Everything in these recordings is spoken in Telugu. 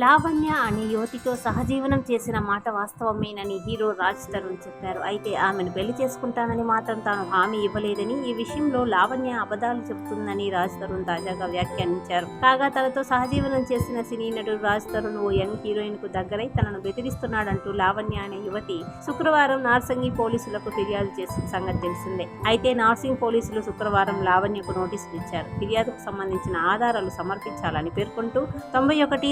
లావణ్య అనే యువతితో సహజీవనం చేసిన మాట వాస్తవమేనని హీరో రాజ్ తరుణ్ చెప్పారు. అయితే ఆమెను పెళ్ళి చేసుకుంటానని మాత్రం తాను హామీ ఇవ్వలేదని ఈ విషయంలో లావణ్య అబద్ధాలు చెబుతుందని రాజ్ తరుణ్ తాజాగా వ్యాఖ్యానించారు. కాగా తనతో సహజీవనం చేసిన సినీ నటుడు రాజ్ తరుణ్ ఓ యంగ్ హీరోయిన్కు దగ్గరై తనను బెదిరిస్తున్నాడంటూ లావణ్య అనే యువతి శుక్రవారం నార్సింగి పోలీసులకు ఫిర్యాదు చేసిన సంగతి తెలిసిందే. అయితే నార్సింగ్ పోలీసులు శుక్రవారం లావణ్యకు నోటీసులు ఇచ్చారు. ఫిర్యాదుకు సంబంధించిన ఆధారాలు సమర్పించాలని పేర్కొంటూ తొంభై ఒకటి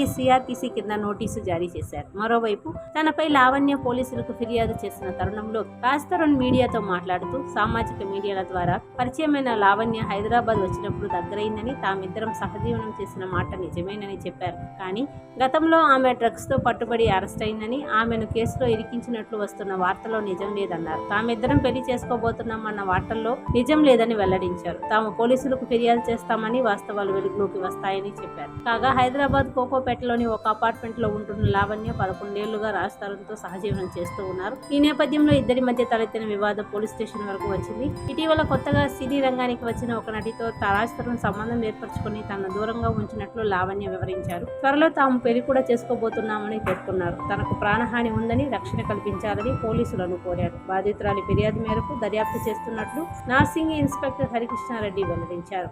సిఆర్పిసి కింద నోటీసు జారీ చేశారు. మరోవైపు తనపై లావణ్య పోలీసులకు ఫిర్యాదు చేసిన తరుణంలో కాస్తరుణ్ మీడియాతో మాట్లాడుతూ సామాజిక మీడియాల ద్వారా పరిచయమైన లావణ్య హైదరాబాద్ వచ్చినప్పుడు దగ్గరైందని తామిద్దరం సహజీవనం చేసిన మాట నిజమేనని చెప్పారు. కానీ గతంలో ఆమె డ్రగ్స్తో పట్టుబడి అరెస్ట్ అయిందని ఆమెను కేసులో ఇరికించినట్లు వస్తున్న వార్తలో నిజం లేదన్నారు. తామిద్దరం పెళ్ళి చేసుకోబోతున్నామన్న వార్తల్లో నిజం లేదని వెల్లడించారు. తాము పోలీసులకు ఫిర్యాదు చేస్తామని వాస్తవాలు వెలుగులోకి వస్తాయని చెప్పారు. కాగా హైదరాబాద్ కోకోపేటలోని ఒక అపార్ట్మెంట్లో ఉంటున్న లావణ్య పదకొండేళ్ళుగా రాజస్థానంతో సహజీవనం చేస్తూ ఉన్నారు. ఈ నేపథ్యంలో ఇద్దరి మధ్య తలెత్తిన వివాదం పోలీస్ స్టేషన్ వరకు వచ్చింది. ఇటీవల కొత్తగా సినీ రంగానికి వచ్చిన ఒక నటితో రాజస్థానం సంబంధం ఏర్పరచుకుని తనను దూరంగా ఉంచినట్లు లావణ్య వివరించారు. త్వరలో తాము పెళ్ళి కూడా చేసుకోబోతున్నామని పేర్కొన్నారు. తనకు ప్రాణహాని ఉందని రక్షణ కల్పించాలని పోలీసులను కోరారు. బాధితురాలి ఫిర్యాదు మేరకు దర్యాప్తు చేస్తున్నట్లు నార్సింగి ఇన్స్పెక్టర్ హరికృష్ణారెడ్డి వెల్లడించారు.